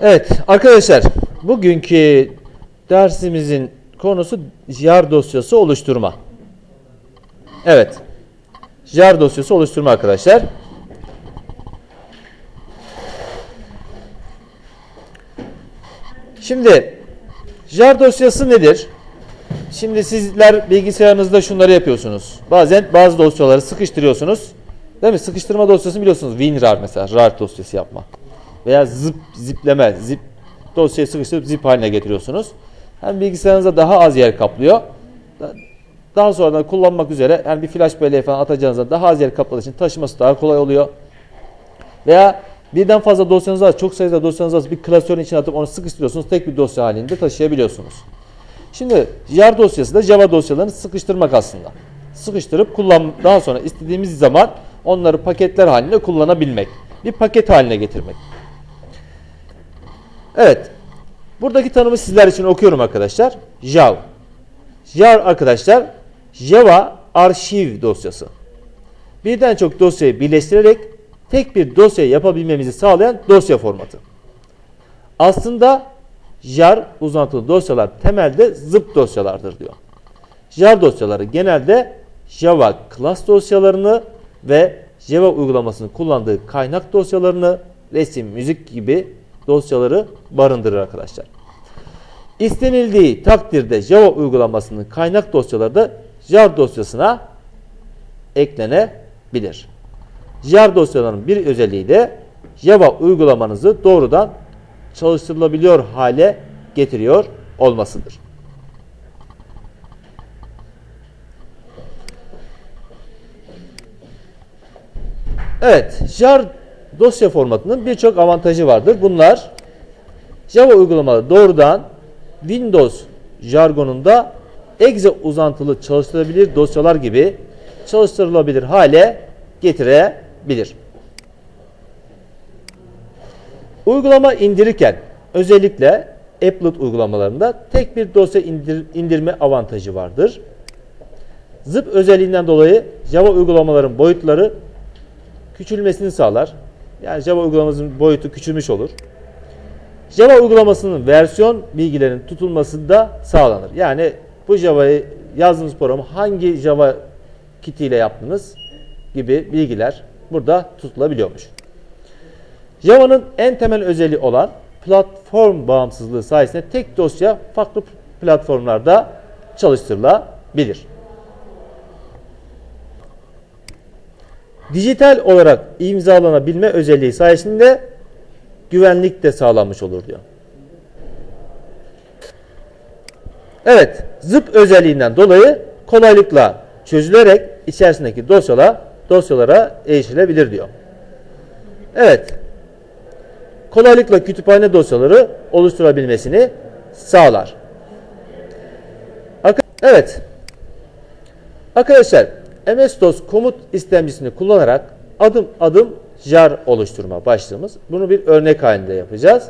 Evet arkadaşlar bugünkü dersimizin konusu jar dosyası oluşturma. Evet. Jar dosyası oluşturma arkadaşlar. Şimdi jar dosyası nedir? Şimdi sizler bilgisayarınızda şunları yapıyorsunuz. Bazen bazı dosyaları sıkıştırıyorsunuz. Değil mi? Sıkıştırma dosyasını biliyorsunuz. WinRAR mesela. RAR dosyası yapma. Veya zip, zipleme. Zip dosyayı sıkıştırıp zip haline getiriyorsunuz. Hem bilgisayarınızda daha az yer kaplıyor. Da- Daha sonra da kullanmak üzere yani bir flash belleğe falan atacağınızda daha az yer kapladığı için taşıması daha kolay oluyor. Veya birden fazla dosyanız var, çok sayıda dosyanız var, bir klasörün içine atıp onu sıkıştırıyorsunuz, tek bir dosya halinde taşıyabiliyorsunuz. Şimdi jar dosyası da Java dosyalarını sıkıştırmak aslında. Sıkıştırıp kullan daha sonra istediğimiz zaman onları paketler halinde kullanabilmek. Bir paket haline getirmek. Evet. Buradaki tanımı sizler için okuyorum arkadaşlar. Java. Jar arkadaşlar Java arşiv dosyası. Birden çok dosyayı birleştirerek tek bir dosya yapabilmemizi sağlayan dosya formatı. Aslında jar uzantılı dosyalar temelde zip dosyalardır diyor. Jar dosyaları genelde Java class dosyalarını ve Java uygulamasının kullandığı kaynak dosyalarını, resim, müzik gibi dosyaları barındırır arkadaşlar. İstenildiği takdirde Java uygulamasının kaynak dosyaları da jar dosyasına eklenebilir. Jar dosyalarının bir özelliği de Java uygulamanızı doğrudan çalıştırılabiliyor hale getiriyor olmasıdır. Evet, jar dosya formatının birçok avantajı vardır. Bunlar Java uygulamaları doğrudan Windows jargonunda exe uzantılı çalıştırılabilir dosyalar gibi çalıştırılabilir hale getirebilir. Uygulama indirirken özellikle Applet uygulamalarında tek bir dosya indir- indirme avantajı vardır. Zip özelliğinden dolayı Java uygulamaların boyutları küçülmesini sağlar. Yani Java uygulamasının boyutu küçülmüş olur. Java uygulamasının versiyon bilgilerinin tutulması da sağlanır. Yani bu Java'yı yazdığınız programı hangi Java kiti ile yaptınız gibi bilgiler burada tutulabiliyormuş. Java'nın en temel özelliği olan platform bağımsızlığı sayesinde tek dosya farklı platformlarda çalıştırılabilir. Dijital olarak imzalanabilme özelliği sayesinde güvenlik de sağlanmış olur diyor. Evet, zip özelliğinden dolayı kolaylıkla çözülerek içerisindeki dosyalar dosyalara erişilebilir diyor. Evet. Kolaylıkla kütüphane dosyaları oluşturabilmesini sağlar. Evet. Arkadaşlar, MS-DOS komut istemcisini kullanarak adım adım jar oluşturma başlığımız. Bunu bir örnek halinde yapacağız.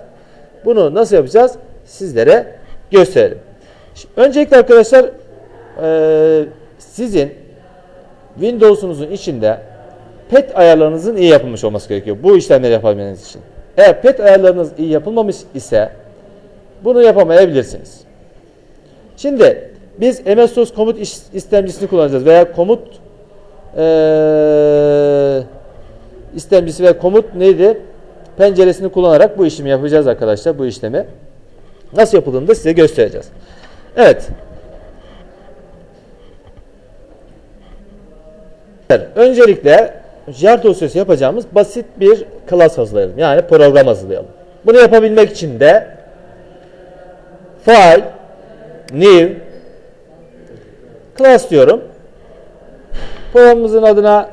Bunu nasıl yapacağız? Sizlere gösterelim. Şimdi öncelikle arkadaşlar eee, sizin Windows'unuzun içinde pet ayarlarınızın iyi yapılmış olması gerekiyor. Bu işlemleri yapabilmeniz için. Eğer pet ayarlarınız iyi yapılmamış ise bunu yapamayabilirsiniz. Şimdi biz MS-DOS komut istemcisini kullanacağız veya komut eee istemcisi ve komut neydi? Penceresini kullanarak bu işlemi yapacağız arkadaşlar. Bu işlemi. Nasıl yapıldığını da size göstereceğiz. Evet. Öncelikle jar dosyası yapacağımız basit bir class hazırlayalım. Yani program hazırlayalım. Bunu yapabilmek için de file new class diyorum. Programımızın adına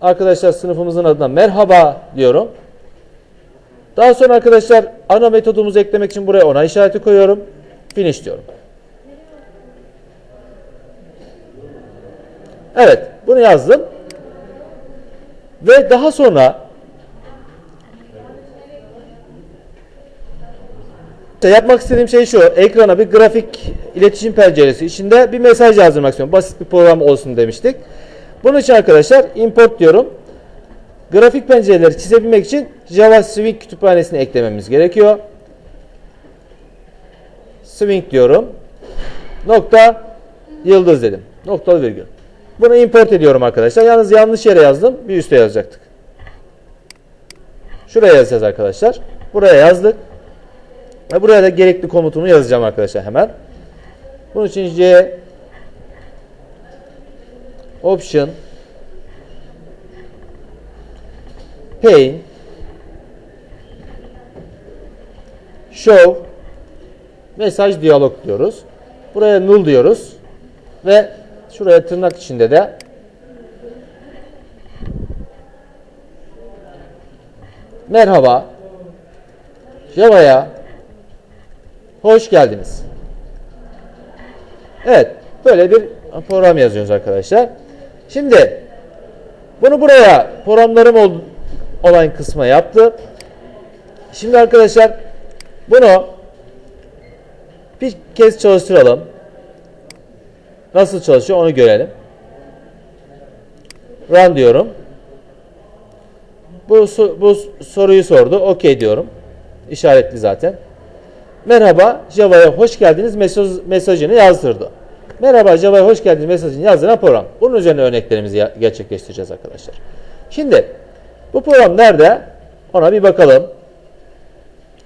arkadaşlar sınıfımızın adına merhaba diyorum. Daha sonra arkadaşlar ana metodumuzu eklemek için buraya ona işareti koyuyorum. Finish diyorum. Evet, bunu yazdım. Ve daha sonra yapmak istediğim şey şu. Ekrana bir grafik iletişim penceresi içinde bir mesaj yazdırmak istiyorum. Basit bir program olsun demiştik. Bunun için arkadaşlar import diyorum. Grafik pencereleri çizebilmek için Java Swing kütüphanesini eklememiz gerekiyor. swing diyorum. Nokta yıldız dedim. Noktalı virgül. Bunu import ediyorum arkadaşlar. Yalnız yanlış yere yazdım. Bir üste yazacaktık. Şuraya yazacağız arkadaşlar. Buraya yazdık. Buraya da gerekli komutumu yazacağım arkadaşlar hemen. Bunun için C option pane show mesaj diyalog diyoruz. Buraya null diyoruz. Ve şuraya tırnak içinde de merhaba Java'ya hoş geldiniz. Evet, böyle bir program yazıyoruz arkadaşlar. Şimdi bunu buraya programlarım ol, olan kısma yaptı. Şimdi arkadaşlar bunu bir kez çalıştıralım. Nasıl çalışıyor onu görelim. Run diyorum. Bu, bu soruyu sordu. OK diyorum. İşaretli zaten. Merhaba Java'ya hoş geldiniz mesaj, mesajını yazdırdı. Merhaba Java'ya hoş geldiniz mesajını yazdıran program. Bunun üzerine örneklerimizi gerçekleştireceğiz arkadaşlar. Şimdi bu program nerede? Ona bir bakalım.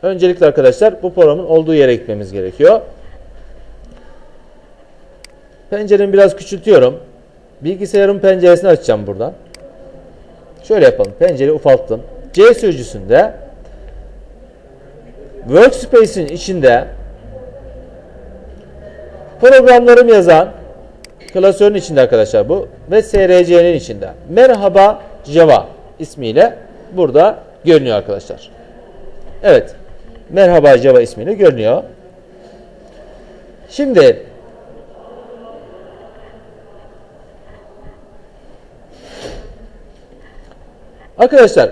Öncelikle arkadaşlar bu programın olduğu yere gitmemiz gerekiyor. Penceremi biraz küçültüyorum. Bilgisayarın penceresini açacağım buradan. Şöyle yapalım. Pencereyi ufalttım. C sürücüsünde Workspace'in içinde programlarım yazan klasörün içinde arkadaşlar bu ve SRC'nin içinde. Merhaba Java ismiyle burada görünüyor arkadaşlar. Evet. Merhaba Java ismiyle görünüyor. Şimdi Arkadaşlar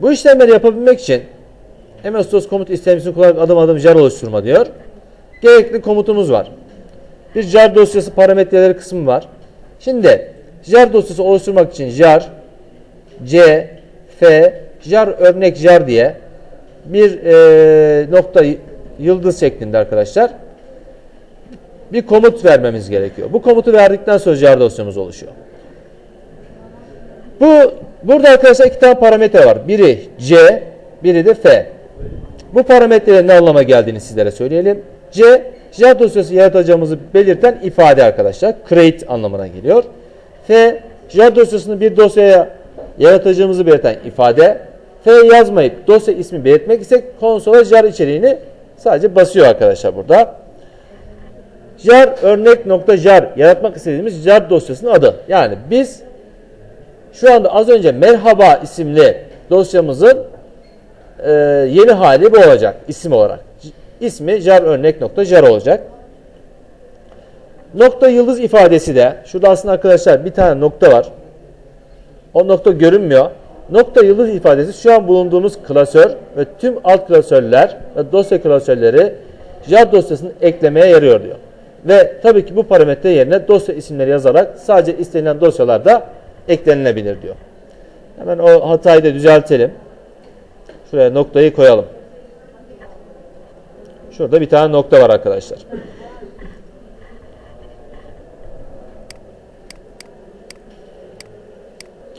bu işlemleri yapabilmek için MS-DOS komut istemcisini kullanarak adım adım jar oluşturma diyor. Gerekli komutumuz var. Bir jar dosyası parametreleri kısmı var. Şimdi jar dosyası oluşturmak için jar c f jar örnek jar diye bir e, nokta yıldız şeklinde arkadaşlar bir komut vermemiz gerekiyor. Bu komutu verdikten sonra jar dosyamız oluşuyor. Bu burada arkadaşlar iki tane parametre var. Biri C, biri de F. Bu parametrelerin ne anlama geldiğini sizlere söyleyelim. C, jar dosyası yaratacağımızı belirten ifade arkadaşlar. Create anlamına geliyor. F, jar dosyasını bir dosyaya yaratacağımızı belirten ifade. F yazmayıp dosya ismi belirtmek ise konsola jar içeriğini sadece basıyor arkadaşlar burada. jar örnek nokta jar yaratmak istediğimiz jar dosyasının adı. Yani biz şu anda az önce merhaba isimli dosyamızın e, yeni hali bu olacak isim olarak. İsmi jar örnek nokta jar olacak. Nokta yıldız ifadesi de şurada aslında arkadaşlar bir tane nokta var. O nokta görünmüyor. Nokta yıldız ifadesi şu an bulunduğumuz klasör ve tüm alt klasörler ve dosya klasörleri jar dosyasını eklemeye yarıyor diyor. Ve tabii ki bu parametre yerine dosya isimleri yazarak sadece istenilen dosyalarda eklenilebilir diyor. Hemen o hatayı da düzeltelim. Şuraya noktayı koyalım. Şurada bir tane nokta var arkadaşlar.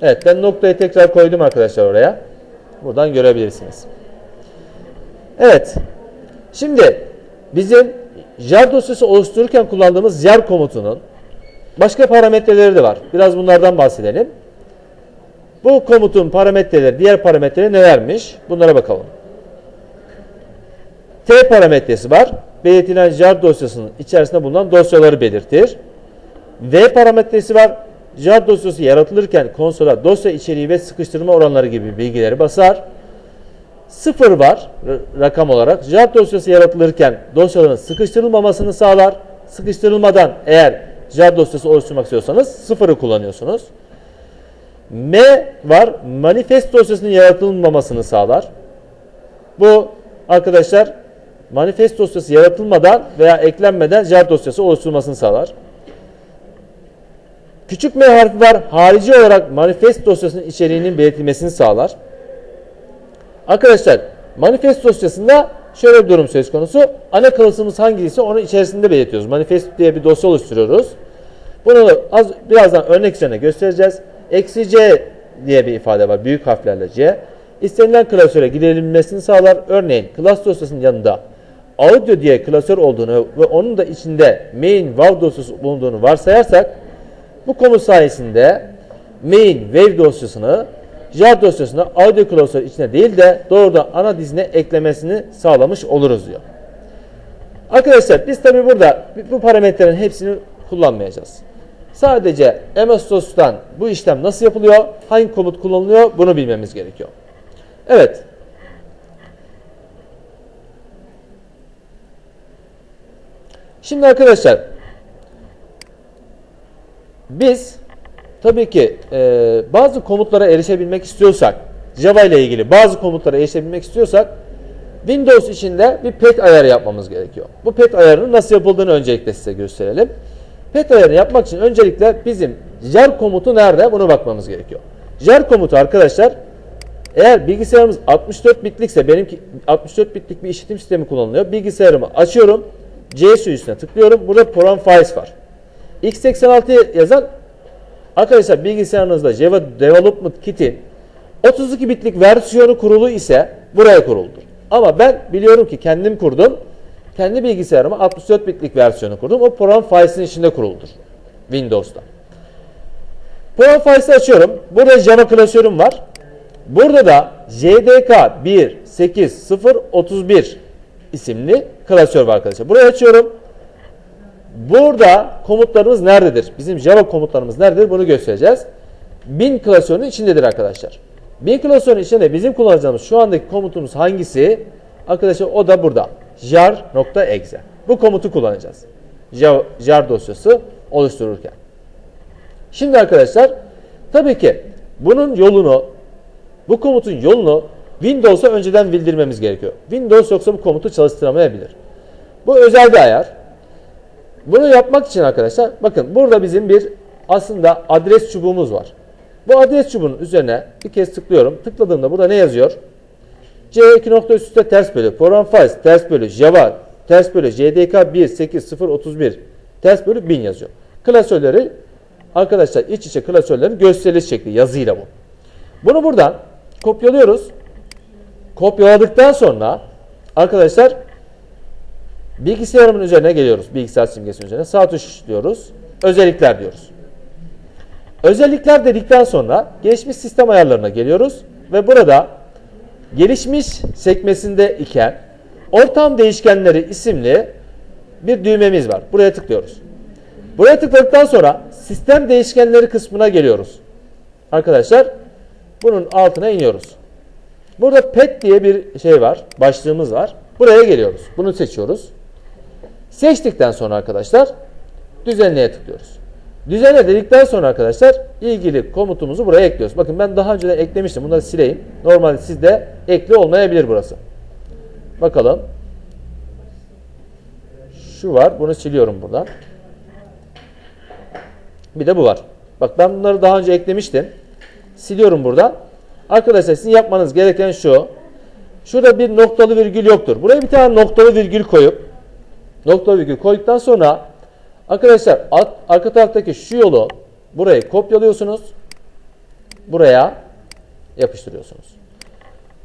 Evet ben noktayı tekrar koydum arkadaşlar oraya. Buradan görebilirsiniz. Evet. Şimdi bizim jar dosyası oluştururken kullandığımız jar komutunun başka parametreleri de var. Biraz bunlardan bahsedelim. Bu komutun parametreleri, diğer parametreleri nelermiş? Bunlara bakalım. T parametresi var. Belirtilen jar dosyasının içerisinde bulunan dosyaları belirtir. V parametresi var. Jar dosyası yaratılırken konsola dosya içeriği ve sıkıştırma oranları gibi bilgileri basar. Sıfır var rakam olarak. Jar dosyası yaratılırken dosyaların sıkıştırılmamasını sağlar. Sıkıştırılmadan eğer jar dosyası oluşturmak istiyorsanız sıfırı kullanıyorsunuz. M var. Manifest dosyasının yaratılmamasını sağlar. Bu arkadaşlar manifest dosyası yaratılmadan veya eklenmeden jar dosyası oluşturulmasını sağlar. Küçük M harfi var. Harici olarak manifest dosyasının içeriğinin belirtilmesini sağlar. Arkadaşlar manifest dosyasında şöyle bir durum söz konusu. Ana klasımız hangisi onu içerisinde belirtiyoruz. Manifest diye bir dosya oluşturuyoruz. Bunu az birazdan örnek üzerine göstereceğiz. Eksi C diye bir ifade var büyük harflerle C. İstenilen klasöre giderilmesini sağlar. Örneğin klas dosyasının yanında audio diye klasör olduğunu ve onun da içinde main wow dosyası bulunduğunu varsayarsak bu komut sayesinde main wave dosyasını jar dosyasını audio klasör içine değil de doğrudan ana dizine eklemesini sağlamış oluruz diyor. Arkadaşlar biz tabi burada bu parametrelerin hepsini kullanmayacağız. Sadece MS-DOS'tan bu işlem nasıl yapılıyor, hangi komut kullanılıyor bunu bilmemiz gerekiyor. Evet. Şimdi arkadaşlar biz tabii ki e, bazı komutlara erişebilmek istiyorsak Java ile ilgili bazı komutlara erişebilmek istiyorsak Windows içinde bir pet ayarı yapmamız gerekiyor. Bu pet ayarının nasıl yapıldığını öncelikle size gösterelim. Pet ayarını yapmak için öncelikle bizim jar komutu nerede bunu bakmamız gerekiyor. Jar komutu arkadaşlar eğer bilgisayarımız 64 bitlikse benimki 64 bitlik bir işletim sistemi kullanılıyor. Bilgisayarımı açıyorum. C sürücüsüne tıklıyorum. Burada program files var. x86 yazan arkadaşlar bilgisayarınızda Java Development Kit'in 32 bitlik versiyonu kurulu ise buraya kuruldur. Ama ben biliyorum ki kendim kurdum. Kendi bilgisayarıma 64 bitlik versiyonu kurdum. O program files'in içinde kuruludur. Windows'ta. Program files'i açıyorum. Burada Java klasörüm var. Burada da JDK 18031 isimli klasör var arkadaşlar. Burayı açıyorum. Burada komutlarımız nerededir? Bizim Java komutlarımız nerededir? Bunu göstereceğiz. Bin klasörünün içindedir arkadaşlar. Bin klasörünün içinde bizim kullanacağımız şu andaki komutumuz hangisi? Arkadaşlar o da burada. jar.exe. Bu komutu kullanacağız. Jar, jar dosyası oluştururken. Şimdi arkadaşlar tabii ki bunun yolunu bu komutun yolunu Windows'a önceden bildirmemiz gerekiyor. Windows yoksa bu komutu çalıştıramayabilir. Bu özel bir ayar. Bunu yapmak için arkadaşlar bakın burada bizim bir aslında adres çubuğumuz var. Bu adres çubuğunun üzerine bir kez tıklıyorum. Tıkladığımda burada ne yazıyor? C2 nokta üst üste ters bölü program files ters bölü java ters bölü jdk 18031 ters bölü 1000 yazıyor. Klasörleri arkadaşlar iç içe klasörlerin gösteriliş şekli yazıyla bu. Bunu buradan kopyalıyoruz. Kopyaladıktan sonra arkadaşlar bilgisayarımın üzerine geliyoruz. Bilgisayar simgesinin üzerine sağ tuş diyoruz. Özellikler diyoruz. Özellikler dedikten sonra gelişmiş sistem ayarlarına geliyoruz ve burada gelişmiş sekmesinde iken ortam değişkenleri isimli bir düğmemiz var. Buraya tıklıyoruz. Buraya tıkladıktan sonra sistem değişkenleri kısmına geliyoruz. Arkadaşlar bunun altına iniyoruz. Burada pet diye bir şey var. Başlığımız var. Buraya geliyoruz. Bunu seçiyoruz. Seçtikten sonra arkadaşlar düzenleye tıklıyoruz. Düzenle dedikten sonra arkadaşlar ilgili komutumuzu buraya ekliyoruz. Bakın ben daha önce de eklemiştim. Bunları sileyim. Normalde sizde ekli olmayabilir burası. Bakalım. Şu var. Bunu siliyorum buradan. Bir de bu var. Bak ben bunları daha önce eklemiştim. Siliyorum buradan. Arkadaşlar sizin yapmanız gereken şu. Şurada bir noktalı virgül yoktur. Buraya bir tane noktalı virgül koyup noktalı virgül koyduktan sonra arkadaşlar alt, arka taraftaki şu yolu burayı kopyalıyorsunuz. Buraya yapıştırıyorsunuz.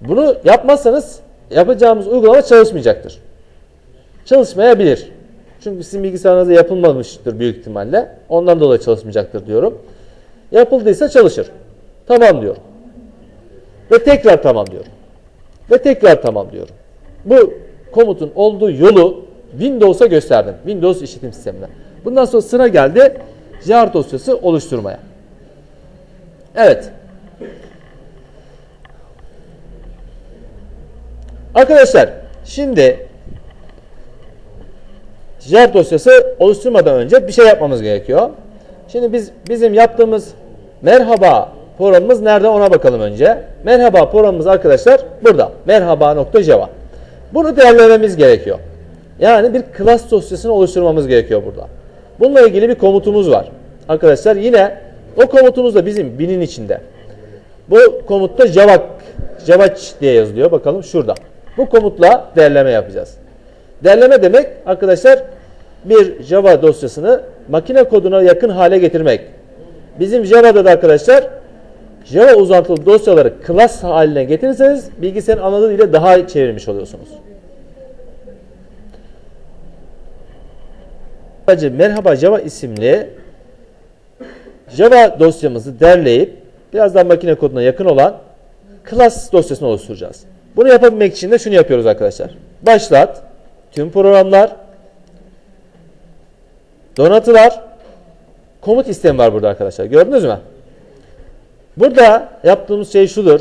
Bunu yapmazsanız yapacağımız uygulama çalışmayacaktır. Çalışmayabilir. Çünkü sizin bilgisayarınızda yapılmamıştır büyük ihtimalle. Ondan dolayı çalışmayacaktır diyorum. Yapıldıysa çalışır. Tamam diyorum. Ve tekrar tamam diyorum. Ve tekrar tamam diyorum. Bu komutun olduğu yolu Windows'a gösterdim. Windows işletim sistemine. Bundan sonra sıra geldi jar dosyası oluşturmaya. Evet. Arkadaşlar şimdi jar dosyası oluşturmadan önce bir şey yapmamız gerekiyor. Şimdi biz bizim yaptığımız merhaba programımız nerede ona bakalım önce. Merhaba programımız arkadaşlar burada. Merhaba.java. Bunu değerlememiz gerekiyor. Yani bir class dosyasını oluşturmamız gerekiyor burada. Bununla ilgili bir komutumuz var. Arkadaşlar yine o komutumuz da bizim binin içinde. Bu komutta java java diye yazılıyor. Bakalım şurada. Bu komutla derleme yapacağız. Derleme demek arkadaşlar bir Java dosyasını makine koduna yakın hale getirmek. Bizim Java'da da arkadaşlar Java uzantılı dosyaları class haline getirirseniz bilgisayarın anladığı dile daha çevirmiş oluyorsunuz. Sadece Merhaba Java isimli Java dosyamızı derleyip birazdan makine koduna yakın olan class dosyasını oluşturacağız. Bunu yapabilmek için de şunu yapıyoruz arkadaşlar. Başlat, tüm programlar, donatılar, komut istemi var burada arkadaşlar. Gördünüz mü? Burada yaptığımız şey şudur.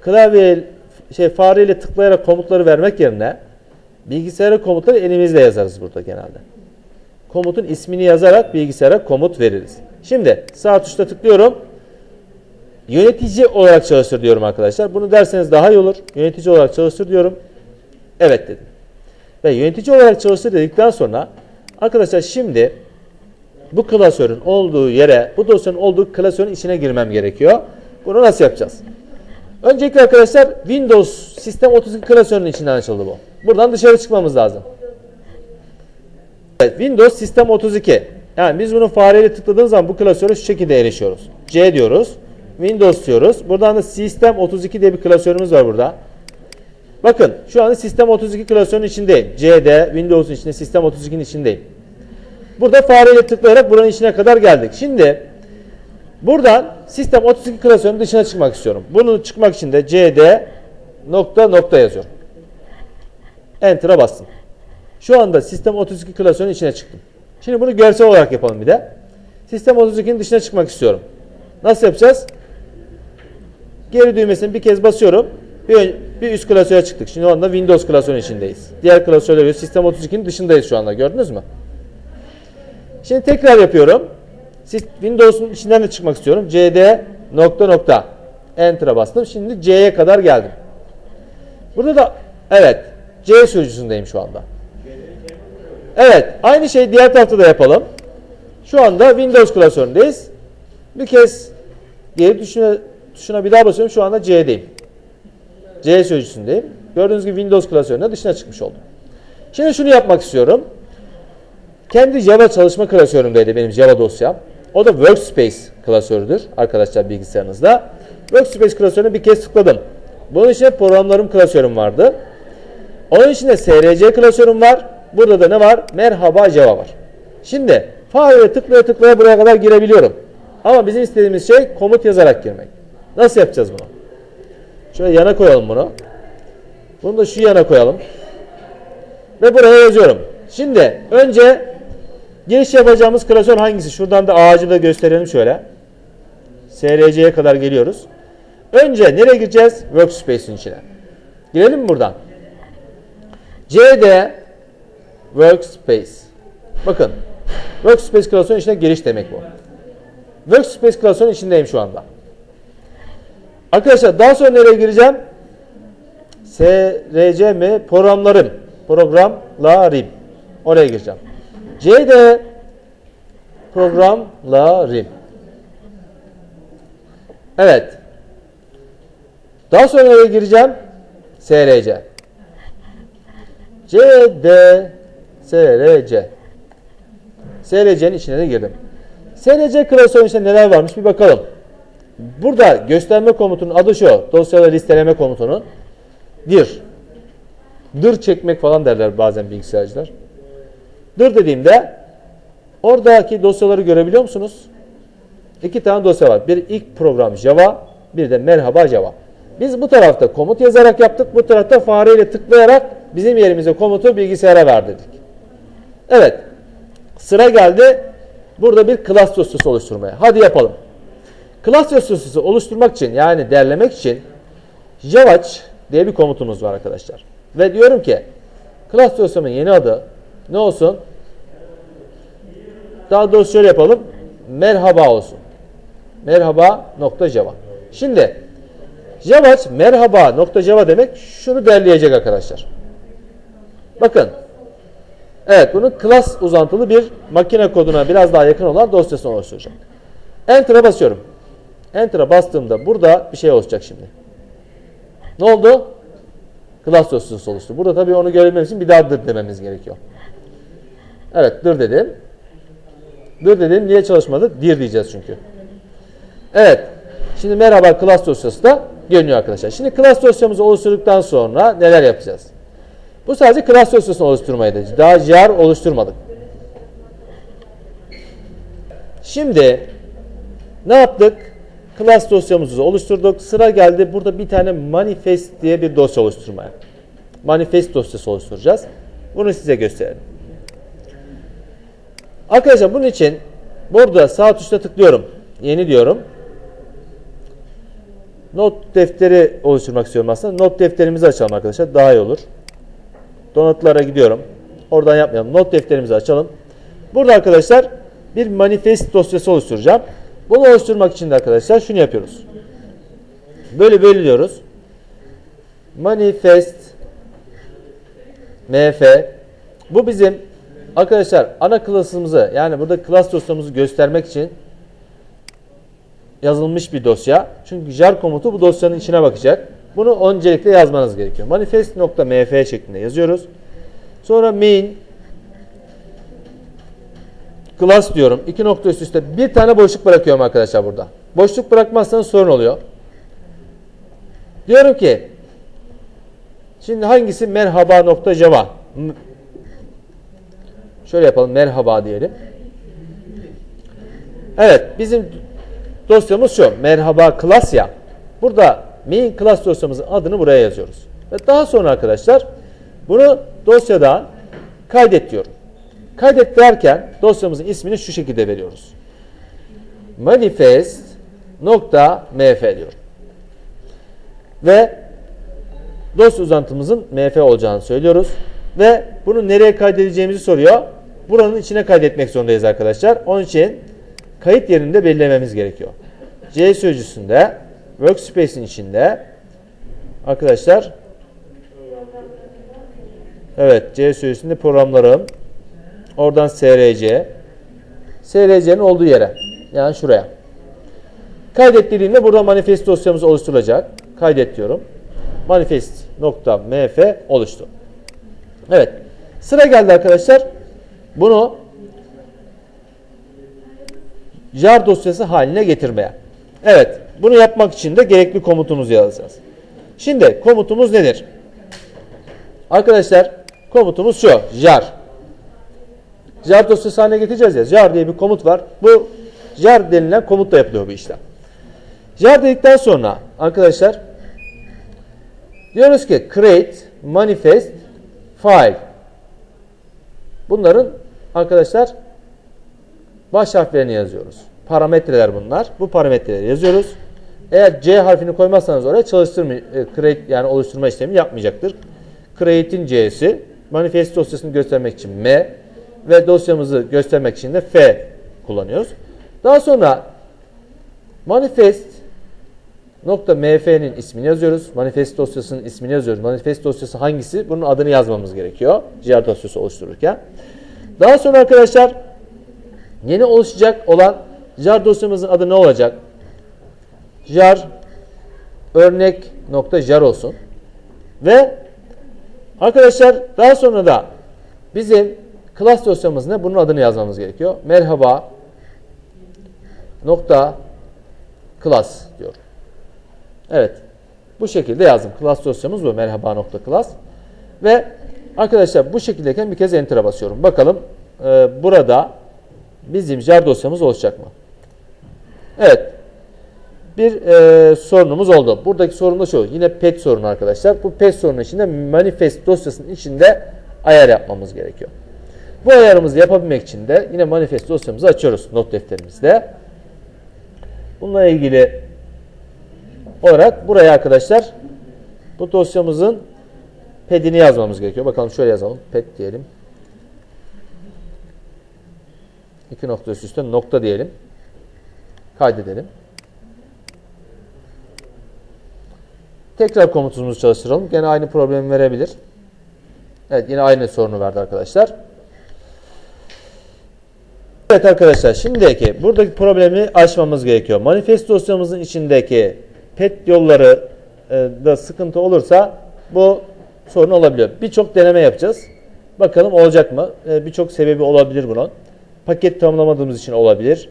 Klavye şey fareyle tıklayarak komutları vermek yerine bilgisayara komutları elimizle yazarız burada genelde. Komutun ismini yazarak bilgisayara komut veririz. Şimdi sağ tuşla tıklıyorum. Yönetici olarak çalıştır diyorum arkadaşlar. Bunu derseniz daha iyi olur. Yönetici olarak çalıştır diyorum. Evet dedim. Ve yönetici olarak çalıştır dedikten sonra arkadaşlar şimdi bu klasörün olduğu yere, bu dosyanın olduğu klasörün içine girmem gerekiyor. Bunu nasıl yapacağız? Öncelikle arkadaşlar Windows Sistem 32 klasörünün içinden açıldı bu. Buradan dışarı çıkmamız lazım. Evet, Windows Sistem 32. Yani biz bunu fareyle tıkladığımız zaman bu klasöre şu şekilde erişiyoruz. C diyoruz. Windows diyoruz. Buradan da Sistem 32 diye bir klasörümüz var burada. Bakın şu anda Sistem 32 klasörünün içindeyim. C'de Windows'un içinde Sistem 32'nin içindeyim. Burada fareyle tıklayarak buranın içine kadar geldik. Şimdi buradan Sistem 32 klasörünün dışına çıkmak istiyorum. Bunu çıkmak için de CD nokta nokta yazıyorum. Enter'a bastım. Şu anda Sistem 32 klasörünün içine çıktım. Şimdi bunu görsel olarak yapalım bir de. Sistem 32'nin dışına çıkmak istiyorum. Nasıl yapacağız? Geri düğmesini bir kez basıyorum. Bir, bir üst klasöre çıktık. Şimdi o anda Windows klasörünün içindeyiz. Diğer klasörler Sistem 32'nin dışındayız şu anda. Gördünüz mü? Şimdi tekrar yapıyorum. Siz Windows'un içinden de çıkmak istiyorum. CD nokta nokta. Enter'a bastım. Şimdi C'ye kadar geldim. Burada da evet C sürücüsündeyim şu anda. Evet aynı şeyi diğer tarafta da yapalım. Şu anda Windows klasöründeyiz. Bir kez geri tuşuna, tuşuna bir daha basıyorum. Şu anda C'deyim. C sürücüsündeyim. Gördüğünüz gibi Windows klasöründe dışına çıkmış oldum. Şimdi şunu yapmak istiyorum. Kendi Java çalışma klasörümdeydi benim Java dosyam. O da Workspace klasörüdür arkadaşlar bilgisayarınızda. Workspace klasörüne bir kez tıkladım. Bunun içinde programlarım klasörüm vardı. Onun içinde SRC klasörüm var. Burada da ne var? Merhaba Java var. Şimdi fareyle tıklaya tıklaya buraya kadar girebiliyorum. Ama bizim istediğimiz şey komut yazarak girmek. Nasıl yapacağız bunu? Şöyle yana koyalım bunu. Bunu da şu yana koyalım. Ve buraya yazıyorum. Şimdi önce giriş yapacağımız klasör hangisi? Şuradan da ağacı da gösterelim şöyle. SRC'ye kadar geliyoruz. Önce nereye gireceğiz? Workspace'in içine. Girelim mi buradan? CD Workspace. Bakın. Workspace klasörün içine giriş demek bu. Workspace klasörün içindeyim şu anda. Arkadaşlar daha sonra nereye gireceğim? SRC mi? Programlarım. Programlarım. Oraya gireceğim. CD programlarım. Evet. Daha sonra nereye gireceğim? SRC. CD SRC. SRC'nin içine de girdim. SRC klasörün içinde neler varmış bir bakalım. Burada gösterme komutunun adı şu. Dosyaları listeleme komutunun. Dir. Dır çekmek falan derler bazen bilgisayarcılar. Dır dediğimde oradaki dosyaları görebiliyor musunuz? İki tane dosya var. Bir ilk program Java, bir de merhaba Java. Biz bu tarafta komut yazarak yaptık. Bu tarafta fareyle tıklayarak bizim yerimize komutu bilgisayara verdirdik. Evet. Sıra geldi. Burada bir class dosyası oluşturmaya. Hadi yapalım. Class dosyası oluşturmak için yani derlemek için javaç diye bir komutumuz var arkadaşlar. Ve diyorum ki class dosyamın yeni adı ne olsun? Daha doğrusu şöyle yapalım. Merhaba olsun. Merhaba nokta Java. Şimdi Javaç merhaba nokta Java demek şunu derleyecek arkadaşlar. Bakın. Evet bunun class uzantılı bir makine koduna biraz daha yakın olan dosyasını oluşturacak. Enter'a basıyorum. Enter'a bastığımda burada bir şey olacak şimdi. Ne oldu? Class dosyası oluştu. Burada tabii onu görebilmemiz için bir daha dır dememiz gerekiyor. Evet dır dedim. Dır dedim niye çalışmadı? Dir diyeceğiz çünkü. Evet. Şimdi merhaba class dosyası da görünüyor arkadaşlar. Şimdi class dosyamızı oluşturduktan sonra neler yapacağız? Bu sadece class dosyasını oluşturmaydı. Daha jar oluşturmadık. Şimdi ne yaptık? Class dosyamızı oluşturduk. Sıra geldi burada bir tane manifest diye bir dosya oluşturmaya. Manifest dosyası oluşturacağız. Bunu size gösterelim. Arkadaşlar bunun için burada sağ tuşla tıklıyorum. Yeni diyorum. Not defteri oluşturmak istiyorum aslında. Not defterimizi açalım arkadaşlar. Daha iyi olur. Donatlara gidiyorum. Oradan yapmayalım. Not defterimizi açalım. Burada arkadaşlar bir manifest dosyası oluşturacağım. Bunu oluşturmak için de arkadaşlar şunu yapıyoruz. Böyle böyle diyoruz. Manifest mf bu bizim arkadaşlar ana klasımızı yani burada klas dosyamızı göstermek için yazılmış bir dosya. Çünkü jar komutu bu dosyanın içine bakacak. Bunu öncelikle yazmanız gerekiyor. Manifest.mf şeklinde yazıyoruz. Sonra main class diyorum. İki nokta üst üste bir tane boşluk bırakıyorum arkadaşlar burada. Boşluk bırakmazsanız sorun oluyor. Diyorum ki şimdi hangisi merhaba java şöyle yapalım merhaba diyelim. Evet bizim dosyamız şu merhaba class ya. Burada main class dosyamızın adını buraya yazıyoruz. Ve daha sonra arkadaşlar bunu dosyadan kaydet diyorum. Kaydet derken dosyamızın ismini şu şekilde veriyoruz. Manifest nokta mf diyorum. Ve dosya uzantımızın mf olacağını söylüyoruz. Ve bunu nereye kaydedeceğimizi soruyor. Buranın içine kaydetmek zorundayız arkadaşlar. Onun için kayıt yerini de belirlememiz gerekiyor. C sözcüsünde workspace'in içinde arkadaşlar Evet C sözcüsünde programlarım Oradan SRC. SRC'nin olduğu yere. Yani şuraya. Kaydet dediğimde burada manifest dosyamız oluşturulacak. Kaydet diyorum. Manifest.mf oluştu. Evet. Sıra geldi arkadaşlar. Bunu jar dosyası haline getirmeye. Evet. Bunu yapmak için de gerekli komutumuzu yazacağız. Şimdi komutumuz nedir? Arkadaşlar komutumuz şu. jar jar dosyası haline getireceğiz ya. jar diye bir komut var. Bu jar denilen komutla yapılıyor bu işlem. jar dedikten sonra arkadaşlar diyoruz ki create manifest file. Bunların arkadaşlar baş harflerini yazıyoruz. Parametreler bunlar. Bu parametreleri yazıyoruz. Eğer C harfini koymazsanız oraya çalıştırma, e, create yani oluşturma işlemi yapmayacaktır. Create'in C'si, manifest dosyasını göstermek için M, ve dosyamızı göstermek için de F kullanıyoruz. Daha sonra manifest nokta mf'nin ismini yazıyoruz. Manifest dosyasının ismini yazıyoruz. Manifest dosyası hangisi? Bunun adını yazmamız gerekiyor. Jar dosyası oluştururken. Daha sonra arkadaşlar yeni oluşacak olan jar dosyamızın adı ne olacak? jar örnek nokta jar olsun. Ve arkadaşlar daha sonra da bizim Class dosyamız ne? Bunun adını yazmamız gerekiyor. Merhaba nokta class diyor. Evet. Bu şekilde yazdım. Class dosyamız bu. Merhaba nokta class. Ve arkadaşlar bu şekildeyken bir kez enter'a basıyorum. Bakalım e, burada bizim jar dosyamız olacak mı? Evet. Bir e, sorunumuz oldu. Buradaki sorun da şu. Yine pet sorunu arkadaşlar. Bu pet sorunun içinde manifest dosyasının içinde ayar yapmamız gerekiyor. Bu ayarımızı yapabilmek için de yine manifest dosyamızı açıyoruz not defterimizde. Bununla ilgili olarak buraya arkadaşlar bu dosyamızın pedini yazmamız gerekiyor. Bakalım şöyle yazalım. Ped diyelim. İki nokta üst üste nokta diyelim. Kaydedelim. Tekrar komutumuzu çalıştıralım. Gene aynı problemi verebilir. Evet yine aynı sorunu verdi arkadaşlar. Evet arkadaşlar şimdiki buradaki problemi aşmamız gerekiyor. Manifest dosyamızın içindeki pet yolları e, da sıkıntı olursa bu sorun olabiliyor. Birçok deneme yapacağız. Bakalım olacak mı? Ee, Birçok sebebi olabilir bunun. Paket tamamlamadığımız için olabilir.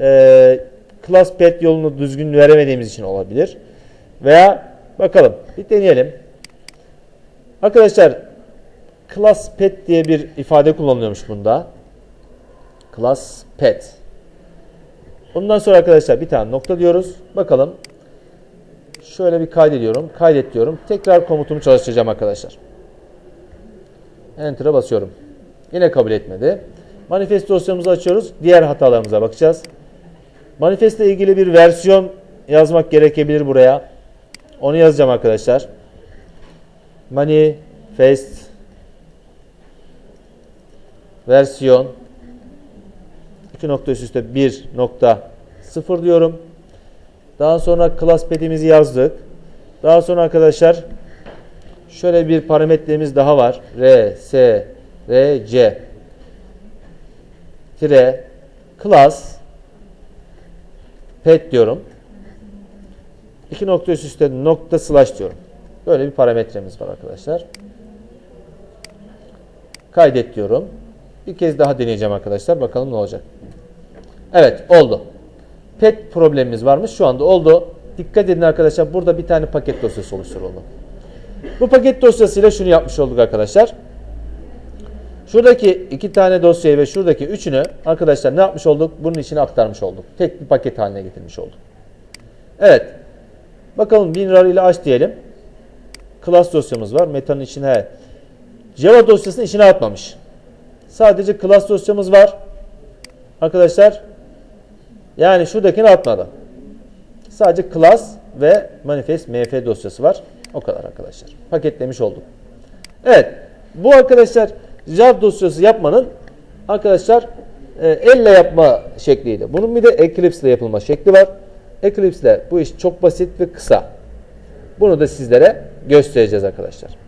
Ee, class pet yolunu düzgün veremediğimiz için olabilir. Veya bakalım bir deneyelim. Arkadaşlar class pet diye bir ifade kullanılıyormuş bunda. Class pet. Ondan sonra arkadaşlar bir tane nokta diyoruz. Bakalım. Şöyle bir kaydediyorum. Kaydet diyorum. Tekrar komutumu çalıştıracağım arkadaşlar. Enter'a basıyorum. Yine kabul etmedi. Manifest dosyamızı açıyoruz. Diğer hatalarımıza bakacağız. Manifestle ilgili bir versiyon yazmak gerekebilir buraya. Onu yazacağım arkadaşlar. Manifest versiyon 2 nokta üst üste 1 nokta 0 diyorum. Daha sonra class pet'imizi yazdık. Daha sonra arkadaşlar şöyle bir parametremiz daha var. R, S, R, C tire class pet diyorum. İki nokta üst üste nokta slash diyorum. Böyle bir parametremiz var arkadaşlar. Kaydet diyorum. Bir kez daha deneyeceğim arkadaşlar. Bakalım ne olacak. Evet oldu. Pet problemimiz varmış. Şu anda oldu. Dikkat edin arkadaşlar. Burada bir tane paket dosyası oluşturuldu. Bu paket dosyasıyla şunu yapmış olduk arkadaşlar. Şuradaki iki tane dosyayı ve şuradaki üçünü arkadaşlar ne yapmış olduk? Bunun içine aktarmış olduk. Tek bir paket haline getirmiş olduk. Evet. Bakalım WinRAR ile aç diyelim. Class dosyamız var. Meta'nın içine Java dosyasını içine atmamış. Sadece class dosyamız var. Arkadaşlar yani şuradakini atmadı. Sadece class ve manifest mf dosyası var. O kadar arkadaşlar. Paketlemiş olduk. Evet. Bu arkadaşlar jar dosyası yapmanın arkadaşlar e, elle yapma şekliydi. Bunun bir de Eclipse ile yapılma şekli var. Eclipse ile bu iş çok basit ve kısa. Bunu da sizlere göstereceğiz arkadaşlar.